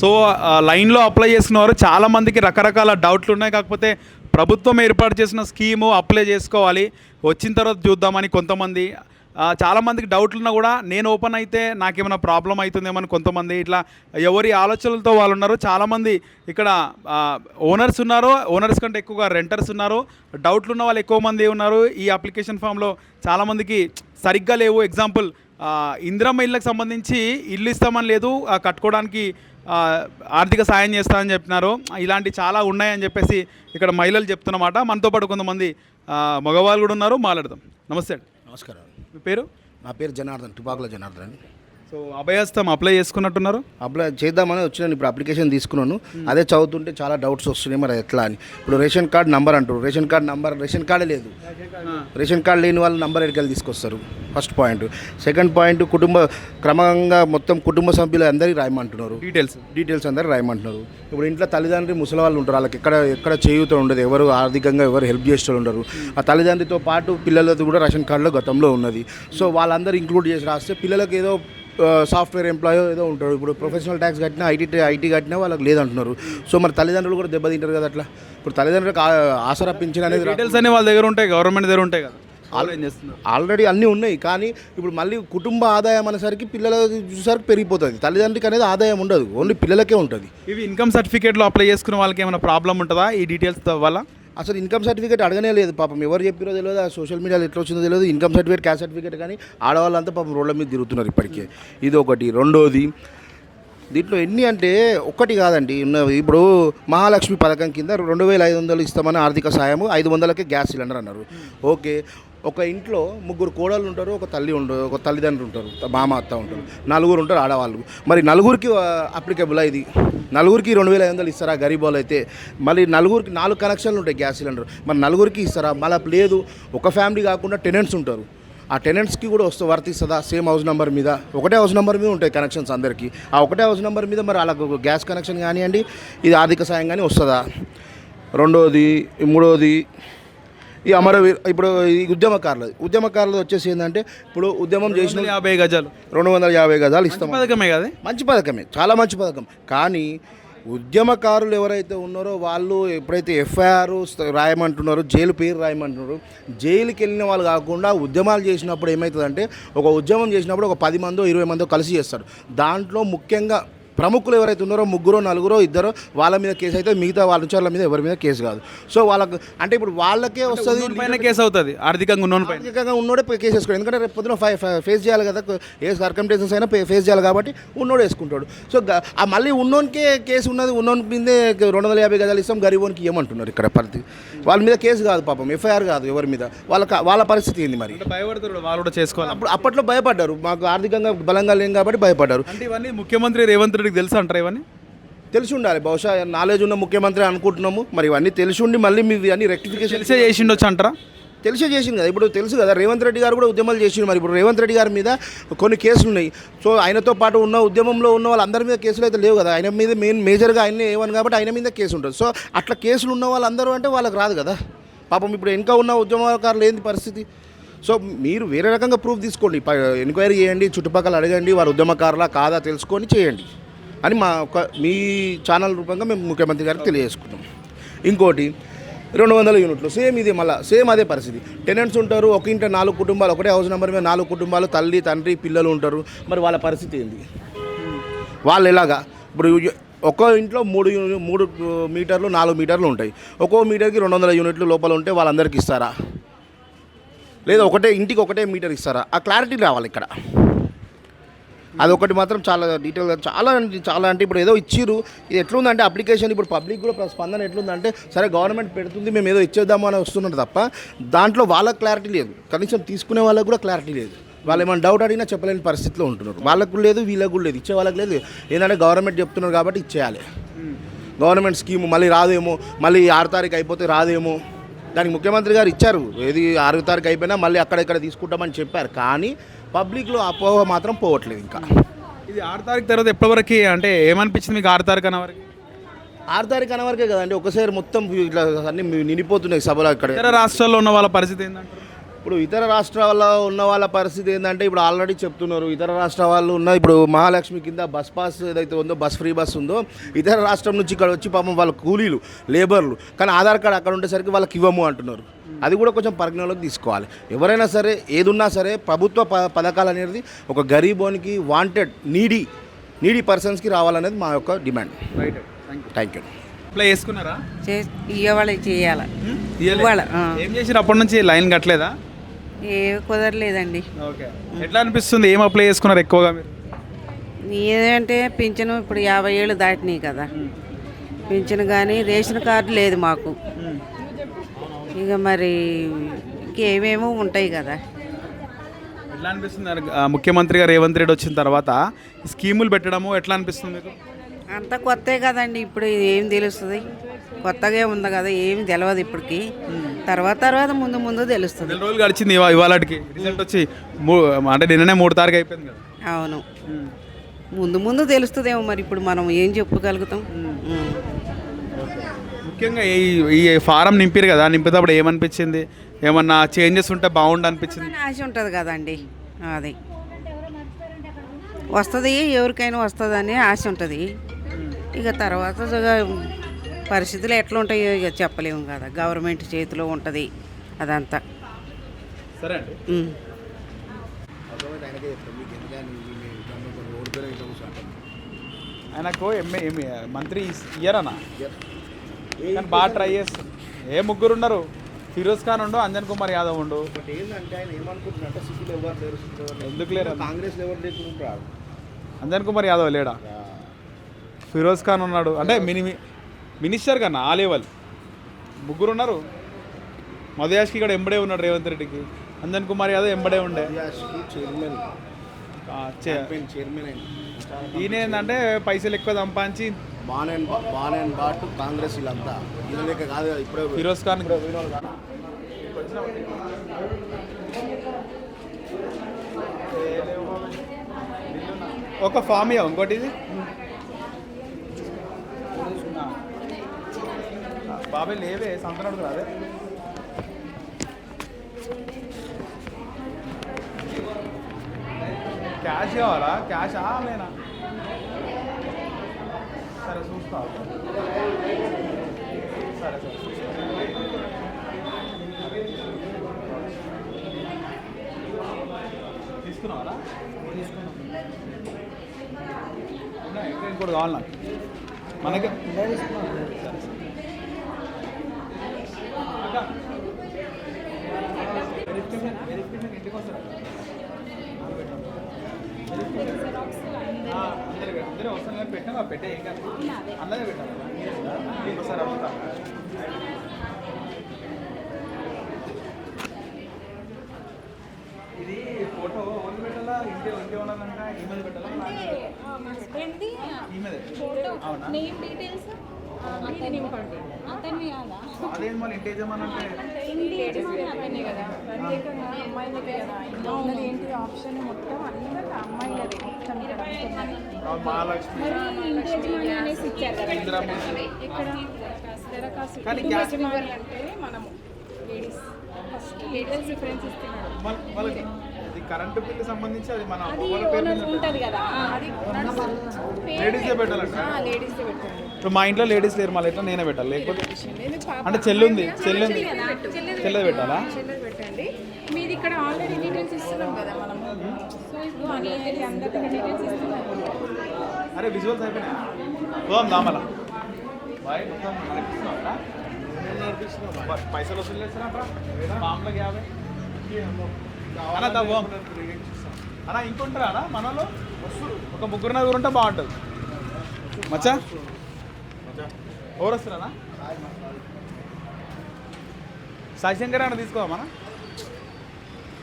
So లైన్లో apply చేసుకున్న వారు చాలామందికి రకరకాల డౌట్లు ఉన్నాయి. కాకపోతే ప్రభుత్వం ఏర్పాటు చేసిన స్కీము అప్లై చేసుకోవాలి. వచ్చిన తర్వాత చూద్దామని కొంతమంది చాలామందికి డౌట్లు ఉన్నా కూడా నేను ఓపెన్ అయితే నాకేమైనా ప్రాబ్లం అవుతుందేమని కొంతమంది ఇట్లా ఎవరి ఆలోచనలతో వాళ్ళు ఉన్నారు. చాలామంది ఇక్కడ ఓనర్స్ ఉన్నారు. ఓనర్స్ కంటే ఎక్కువగా రెంటర్స్ ఉన్నారు. డౌట్లు ఉన్న వాళ్ళు ఎక్కువ మంది ఉన్నారు. ఈ అప్లికేషన్ ఫామ్లో చాలామందికి సరిగ్గా లేవు. ఎగ్జాంపుల్ ఇందిరమ్మ ఇళ్ళకి సంబంధించి ఇల్లు ఇస్తామని లేదు. కట్టుకోవడానికి ఆర్థిక సాయం చేస్తామని చెప్పినారు. ఇలాంటి చాలా ఉన్నాయని చెప్పేసి ఇక్కడ మహిళలు చెప్తున్నమాట మనతో పాటు కొంతమంది మగవాళ్ళు కూడా ఉన్నారు. మాట్లాడదాం. నమస్తే అండి. నమస్కారం. మీ పేరు? నా పేరు జనార్దన్ తుపాకుల జనార్దన్ సో అభయస్థం అప్లై చేసుకున్నట్టున్నారు? అప్లై చేద్దామని వచ్చినాను ఇప్పుడు అప్లికేషన్ తీసుకున్నాను. అదే చదువుతుంటే చాలా డౌట్స్ వస్తున్నాయి మరి ఎట్లా అని. ఇప్పుడు రేషన్ కార్డ్ నంబర్ అంటారు. రేషన్ కార్డ్ నంబర్ రేషన్ కార్డే లేదు. రేషన్ కార్డు లేని వాళ్ళు నంబర్ ఎడికెళ్ళి తీసుకొస్తారు? First point. సెకండ్ పాయింట్ కుటుంబ క్రమంగా మొత్తం కుటుంబ సభ్యులు అందరికీ రాయమంటున్నారు. డీటెయిల్స్ డీటెయిల్స్ అందరు రాయమంటున్నారు. ఇప్పుడు ఇంట్లో తల్లిదండ్రి ముసలి వాళ్ళు ఉంటారు. వాళ్ళకి ఎక్కడ ఎక్కడ చేయూత ఉండదు. ఎవరు ఆర్థికంగా ఎవరు హెల్ప్ చేసేవాళ్ళు ఉండరు. ఆ తల్లిదండ్రితో పాటు పిల్లలది కూడా రేషన్ కార్డులో గతంలో ఉన్నది. సో వాళ్ళందరూ ఇంక్లూడ్ చేసి రాస్తే పిల్లలకి ఏదో సాఫ్ట్వేర్ ఎంప్లాయ్ ఏదో ఉంటారు ఇప్పుడు ప్రొఫెషనల్ ట్యాక్స్ కట్టినా ఐటీ ఐటీ కట్టినా వాళ్ళకి లేదంటున్నారు. సో మరి తల్లిదండ్రులు కూడా దెబ్బతింటారు కదా అట్లా? ఇప్పుడు తల్లిదండ్రులకు ఆసరా పింఛన్ అనేది డీటెయిల్స్ అన్ని వాళ్ళ దగ్గర ఉంటాయి గవర్నమెంట్ దగ్గర ఉంటాయి కదా. ఆల్రెడీ అన్నీ ఉన్నాయి కానీ ఇప్పుడు మళ్ళీ కుటుంబ ఆదాయం అనేసరికి పిల్లల చూసరికి పెరిగిపోతుంది. తల్లిదండ్రికి అనేది ఆదాయం ఉండదు ఓన్లీ పిల్లలకే ఉంటుంది. ఇవి ఇన్కమ్ సర్టిఫికేట్లో అప్లై చేసుకున్న వాళ్ళకి ఏమైనా ప్రాబ్లం ఉంటుందా? ఈ డీటెయిల్స్ వల్ల? అసలు ఇన్కమ్ సర్టిఫికేట్ అడగనే లేదు. పాపం ఎవరు చెప్పారో తెలియదు ఆ సోషల్ మీడియాలో ఎట్లా వచ్చిందో తెలియదు ఇన్కమ్ సర్టిఫికేట్ క్యాస్ట్ సర్టిఫికేట్ కానీ ఆడవాళ్ళంతా పాపం రోడ్ల మీద తిరుగుతున్నారు ఇప్పటికే. ఇది ఒకటి. రెండోది దీంట్లో ఎన్ని అంటే ఒక్కటి కాదండి. ఇప్పుడు మహాలక్ష్మి పథకం కింద రెండు వేల ఐదు వందలు ఇస్తామని ఆర్థిక సాయం ఐదు వందలకే గ్యాస్ సిలిండర్ అన్నారు. ఓకే. ఒక ఇంట్లో ముగ్గురు కోడళ్ళు ఉంటారు ఒక తల్లి ఉండరు ఒక తల్లిదండ్రులు ఉంటారు మామ అత్త ఉంటారు. నలుగురు ఉంటారు ఆడవాళ్ళు. మరి నలుగురికి అప్లికబుల్ ఇది? నలుగురికి రెండు వేల ఐదు వందలు ఇస్తారా? గరీబ్ వాళ్ళు అయితే. మళ్ళీ నలుగురికి నాలుగు కనెక్షన్లు ఉంటాయి గ్యాస్ సిలిండర్. మరి నలుగురికి ఇస్తారా? మళ్ళీ లేదు. ఒక ఫ్యామిలీ కాకుండా టెనెంట్స్ ఉంటారు. ఆ టెనెంట్స్కి కూడా వస్తూ వర్తిస్తుందా? సేమ్ హౌస్ నెంబర్ మీద. ఒకటే హౌస్ నెంబర్ మీద ఉంటాయి కనెక్షన్స్ అందరికీ. ఆ ఒకటే హౌస్ నెంబర్ మీద మరి వాళ్ళకు గ్యాస్ కనెక్షన్ కానివ్వండి ఇది ఆర్థిక సాయం కానీ వస్తుందా? రెండోది మూడోది ఈ అమరవీర్ ఇప్పుడు ఈ ఉద్యమకారులు ఉద్యమకారులు వచ్చేసి ఏంటంటే ఇప్పుడు ఉద్యమం చేసిన యాభై గజాలు. రెండు వందల యాభై గజాలు ఇస్తాం పథకమే కదా మంచి పథకమే. చాలా మంచి పథకం. కానీ ఉద్యమకారులు ఎవరైతే ఉన్నారో వాళ్ళు ఎప్పుడైతే ఎఫ్ఐఆర్ రాయమంటున్నారో జైలు పేరు రాయమంటున్నారో జైలుకి వెళ్ళిన వాళ్ళు కాకుండా ఉద్యమాలు చేసినప్పుడు ఏమవుతుందంటే ఒక ఉద్యమం చేసినప్పుడు ఒక పది మందో ఇరవై మందో కలిసి చేస్తారు. దాంట్లో ముఖ్యంగా ప్రముఖులు ఎవరైతే ఉన్నారో ముగ్గురో నలుగురో ఇద్దరో వాళ్ళ మీద కేసు అయితే మిగతా వాళ్ళ నుంచి వాళ్ళ మీద ఎవరి మీద కేసు కాదు. సో వాళ్ళకు అంటే ఇప్పుడు వాళ్ళకే వస్తుంది పైన కేసు అవుతుంది. ఆర్థికంగా ఉన్నోని పైన. ఆర్థికంగా ఉన్నోడే కేసు వేసుకోడు ఎందుకంటే రేపు పొద్దున ఫేస్ చేయాలి కదా ఏ సర్కంటెన్సెస్ అయినా ఫేస్ చేయాలి కాబట్టి ఉన్నోడు వేసుకుంటాడు. సో ఆ మళ్ళీ ఉన్నోనికే కేసు ఉన్నది ఉన్నోని మీదే రెండు వందల యాభై గదాలు ఇస్తాం గరీబోనికి ఏమంటున్నారు ఇక్కడ పరిస్థితి వాళ్ళ మీద కేసు కాదు పాపం ఎఫ్ఐఆర్ కాదు ఎవరి మీద. వాళ్ళ వాళ్ళ పరిస్థితి ఏంది మరి? భయపడతారు వాళ్ళు కూడా చేసుకోవాలి? అప్పుడు అప్పట్లో భయపడ్డారు. మాకు ఆర్థికంగా బలంగా లేం కాబట్టి భయపడ్డారు. అంటే ఇవన్నీ ముఖ్యమంత్రి రేవంత్ రెడ్డికి తెలుసా అంటారా ఇవన్నీ? తెలిసి ఉండాలి బహుశా నాలెడ్జ్ ఉన్న ముఖ్యమంత్రి అనుకుంటున్నాము. మరి ఇవన్నీ తెలిసి ఉండి మళ్ళీ మీ అన్ని రెక్టిఫికేషన్ తెలిసే చేసిండొచ్చు అంటారా? తెలిసే చేసింది కదా. ఇప్పుడు తెలుసు కదా రేవంత్ రెడ్డి గారు కూడా ఉద్యమాలు చేసిండు. మరి ఇప్పుడు రేవంత్ రెడ్డి గారి మీద కొన్ని కేసులు ఉన్నాయి. సో ఆయనతో పాటు ఉన్న ఉద్యమంలో ఉన్న వాళ్ళందరి మీద కేసులు అయితే లేవు కదా. ఆయన మీద మెయిన్ మేజర్గా ఆయన ఏమని కాబట్టి ఆయన మీద కేసు ఉంటుంది. సో అట్లా కేసులు ఉన్న వాళ్ళందరూ అంటే వాళ్ళకి రాదు కదా. పాపం ఇప్పుడు ఇంకా ఉన్న ఉద్యమకారులు ఏంది పరిస్థితి? సో మీరు వేరే రకంగా ప్రూఫ్ తీసుకోండి. ఎంక్వైరీ చేయండి చుట్టుపక్కల అడగండి వారు ఉద్యమకారులా కాదా తెలుసుకొని చేయండి. అని మా ఒక మీ ఛానల్ రూపంగా మేము ముఖ్యమంత్రి గారికి తెలియజేసుకుంటాం. ఇంకోటి రెండు వందల యూనిట్లు సేమ్ ఇది మళ్ళీ సేమ్ అదే పరిస్థితి. టెనెంట్స్ ఉంటారు ఒక ఇంట్లో నాలుగు కుటుంబాలు ఒకటే హౌస్ నెంబర్ మీద నాలుగు కుటుంబాలు తల్లి తండ్రి పిల్లలు ఉంటారు. మరి వాళ్ళ పరిస్థితి ఏంది? వాళ్ళు ఎలాగా? ఇప్పుడు ఒక్కో ఇంట్లో మూడు మూడు మీటర్లు నాలుగు మీటర్లు ఉంటాయి. ఒక్కో మీటర్కి రెండు వందల యూనిట్లు లోపల ఉంటే వాళ్ళందరికీ ఇస్తారా? లేదా ఒకటే ఇంటికి ఒకటే మీటర్ ఇస్తారా? ఆ క్లారిటీ రావాలి ఇక్కడ. అది ఒకటి మాత్రం చాలా డీటెయిల్గా చాలా అంటే చాలా అంటే ఇప్పుడు ఏదో ఇచ్చిర్రు. ఇది ఎట్లుందంటే అప్లికేషన్ ఇప్పుడు పబ్లిక్ కూడా ప్ర- స్పందన ఎట్లుందంటే సరే గవర్నమెంట్ పెడుతుంది మేము ఏదో ఇచ్చేద్దాము అని వస్తున్నారు తప్ప దాంట్లో వాళ్ళకి క్లారిటీ లేదు. కనీసం తీసుకునే వాళ్ళకి కూడా క్లారిటీ లేదు. వాళ్ళు ఏమైనా డౌట్ అడిగినా చెప్పలేని పరిస్థితిలో ఉంటున్నారు. వాళ్ళకు లేదు వీళ్ళకు లేదు. ఇచ్చే వాళ్ళకి లేదు. ఏంటంటే గవర్నమెంట్ చెప్తున్నారు కాబట్టి ఇచ్చేయాలి. గవర్నమెంట్ స్కీమ్ మళ్ళీ రాదేమో మళ్ళీ ఆరు తారీఖు అయిపోతే రాదేమో. దానికి ముఖ్యమంత్రి గారు ఇచ్చారు. ఏది ఆరు తారీఖు అయిపోయినా మళ్ళీ అక్కడెక్కడ తీసుకుంటామని చెప్పారు. కానీ పబ్లిక్లో అపోహ మాత్రం పోవట్లేదు ఇంకా. ఇది ఆరు తారీఖు తర్వాత ఎప్పటివరకు అంటే ఏమనిపించింది మీకు ఆరు తారీఖు అన్న వరకు ఆరు తారీఖు అనే వరకే కదండి ఒకసారి మొత్తం ఇట్లా అన్ని నిండిపోతున్నాయి సభలో అక్కడ. ఇతర రాష్ట్రాల్లో ఉన్న వాళ్ళ పరిస్థితి ఏంటంటారు ఇప్పుడు ఇతర రాష్ట్రాల్లో ఉన్న వాళ్ళ పరిస్థితి ఏంటంటే ఇప్పుడు ఆల్రెడీ చెప్తున్నారు. ఇతర రాష్ట్ర వాళ్ళు ఉన్న ఇప్పుడు మహాలక్ష్మి కింద బస్ పాస్ ఏదైతే ఉందో బస్ ఫ్రీ బస్ ఉందో ఇతర రాష్ట్రం నుంచి ఇక్కడ వచ్చి పాపం వాళ్ళ కూలీలు లేబర్లు కానీ ఆధార్ కార్డు అక్కడ ఉండేసరికి వాళ్ళకి ఇవ్వము అంటున్నారు. అది కూడా కొంచెం పరిగణలోకి తీసుకోవాలి. ఎవరైనా సరే ఏదున్నా సరే ప్రభుత్వ ప పథకాలు అనేది ఒక గరీబోనికి వాంటెడ్ నీడీ నీడీ పర్సన్స్కి రావాలనేది మా యొక్క demand. Right thank you thank you apply చేసుకున్నారా? చే ఇవ్వాలి చేయాలి? ఆ. ఏం చేసిరు అప్పటి నుంచి లైన్ కట్టలేదా? ఏ కుదరలేదండి. ఓకే. ఎట్లా అనిపిస్తుంది? ఏం అప్లై చేసుకున్నారు ఎక్కువగా మీరు? ఏదంటే పింఛను ఇప్పుడు యాభై ఏళ్ళు దాటినాయి కదా. పింఛను కానీ రేషన్ కార్డు లేదు మాకు. ఇక మరి ఇంకేమేమో ఉంటాయి కదా. ఎట్లా అనిపిస్తుంది? ముఖ్యమంత్రిగా రేవంత్ రెడ్డి వచ్చిన తర్వాత స్కీములు పెట్టడము ఎట్లా అనిపిస్తుంది మీకు? అంతా కొత్తే కదండి ఇప్పుడు ఏం తెలుస్తుంది? కొత్తగా ఉంది కదా ఏమి తెలియదు ఇప్పటికి. తర్వాత తర్వాత ముందు ముందు తెలుస్తుంది. రోజులు గడిచింది ఇవా ఇవాళకి. రిజల్ట్ వచ్చి అంటే నిన్ననే మూడు తారీఖు అయిపోయింది కదా. అవును. ముందు ముందు తెలుస్తుందేమో మరి ఇప్పుడు మనం ఏం చెప్పగలుగుతాం? ఉం. ముఖ్యంగా ఈ ఈ ఫారం నింపారు కదా నింపేటప్పుడు ఏమనిపించింది? ఏమన్నా చేంజెస్ ఉంటే బాగుండు అనిపించింది? అని ఆశ ఉంటుంది కదండి అది. వస్తుంది ఎవరికైనా వస్తుంది అని ఆశ ఉంటుంది. ఇక తర్వాత పరిస్థితులు ఎట్లా ఉంటాయో ఇక చెప్పలేము కదా. గవర్నమెంట్ చేతిలో ఉంటుంది అదంతా. సరే అండి. ఆయనకు ఎంఏ ఎంఏ మంత్రి ఇయ్యరనా కానీ బాగా ట్రై చేస్తుంది ఏ ముగ్గురు ఉన్నారు? ఫిరోజ్ ఖాన్ ఉండు అంజన్ కుమార్ యాదవ్ ఉండు. బట్ ఏంటంటే ఆయన ఏమనుకుంటున్నారంటే సిటీలో ఎవరు లేరు సిటీలో ఎవరు లేరు. ఎందుకు లేరు కాంగ్రెస్ ఎవరు లేకుంటారు అంజన్ కుమార్ యాదవ్ లేడా? ఫిరోజ్ ఖాన్ ఉన్నాడు. అంటే మిని మినిస్టర్ కన్నా ఆ లెవెల్ ముగ్గురు ఉన్నారు. మధుయాష్కి ఇక్కడ ఎంబడే ఉన్నాడు రేవంత్ రెడ్డికి. అంజన్ కుమార్ యాదవ్ ఎంబడే ఉండే. చైర్మన్. చైర్మన్ ఈయన ఏంటంటే పైసలు ఎక్కువ సంపాదించి బాన్ అండ్ బా- బాన్ అండ్ బాట్ కాంగ్రెస్ వీళ్ళంతా. ఈయన లెక్క కాదు ఇప్పుడే ఫిరోజ్ ఖాన్. ఒక ఫామ్ ఇంకోటి ఇది బాబాయ్ లేవే సంతనాడు రాదే క్యాష్ కావాలా? క్యాష్ ఆమెనా సరే చూస్తా. సరే సరే. తీసుకున్నావా తీసుకున్నాం. ఇంకోటి కావాలి నాకు. మనకి. సరే, సరే. అక్క. వెరిఫికేషన్ వెరిఫికేషన్ ఇంటికి వస్తారా ఆ, అందరూ అందరూ వస్తాను కానీ పెట్టామా పెట్టే ఏం కాదు అందరే ఇది ఫోటో. ఓన్లీ పెట్టాలా ఇంటి ఇంటి ఉండాలంట ఈమెయిల్ పెట్టాలా అవునా? నేమ్ డీటెయిల్స్ ఏంటి? ఆప్షన్ మొత్తం అందరూ అమ్మాయిలదే. మొత్తం మరి అనేసి ఇచ్చారు. ఇక్కడ దరఖాస్తు. మనము లేడీస్. ఫస్ట్ లేడీస్ ప్రిఫరెన్స్ ఇస్తున్నాడు. కరెంటు బిల్లు సంబంధించి అది మన అది ఉంటుంది కదా? లేడీస్ ఇప్పుడు మా ఇంట్లో లేడీస్ లేరు మళ్ళీ ఎట్లా నేనే పెట్టాలి. లేకపోతే అంటే చెల్లి ఉంది చెల్లి ఉంది. చెల్లి కదా, చెల్లిది చెల్లెది పెట్టాలా చెల్లెది పెట్టండి. మీది ఇక్కడ ఆల్రెడీ డీటెయిల్స్ ఇస్తున్నాం కదా మనము సో ఇప్పుడు అని అందరికీ డీటెయిల్స్ ఇస్తున్నాం. అరే విజువల్స్ అయిపోయినా పోదాం దామల. బాయ్ మొత్తం పైసలు వసూలు మామూలుగా యాభై. అన్న దా పోదాం అన్న ఇంకొంటారా అన్న మనలో ఒక ముగ్గురు నలుగురు ఉంటే బాగుంటుంది. మచ్చా? ఎవరు వస్తారా? సాయిశంకర్ అన్న తీసుకోవా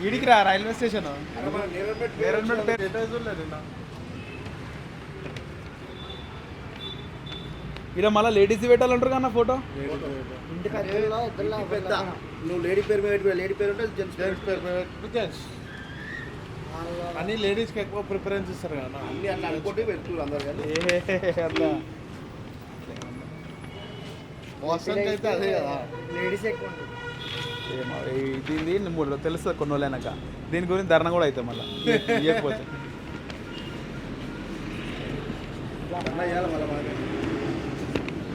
వీడికి రా రైల్వే స్టేషన్. పేరు. ఇక్కడ మళ్ళీ లేడీస్ పెట్టాలంటారు కన్నా ఫోటో పెద్ద నువ్వు లేడీ పేరు మీద. లేడీ పేరు ఉంటే జెంట్స్ పేరు. బికాస్ అన్ని లేడీస్కి ఎక్కువ ప్రిఫరెన్స్ ఇస్తారు కదా అన్ని. అట్లా అనుకోటి పెట్టుకోరు అందరు కానీ. అట్లా. వాస్తవానికి అయితే అదే కదా. లేడీస్ ఎక్కువ దీనిది మూడు తెలుస్తుంది కొన్ని రోజులైనాక దీని గురించి ధరణ కూడా అవుతాయి మళ్ళీ. ఇవ్వకపోతే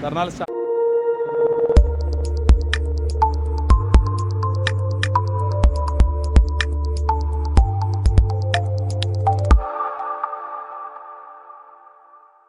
ధర్నాలు స్టార్ట్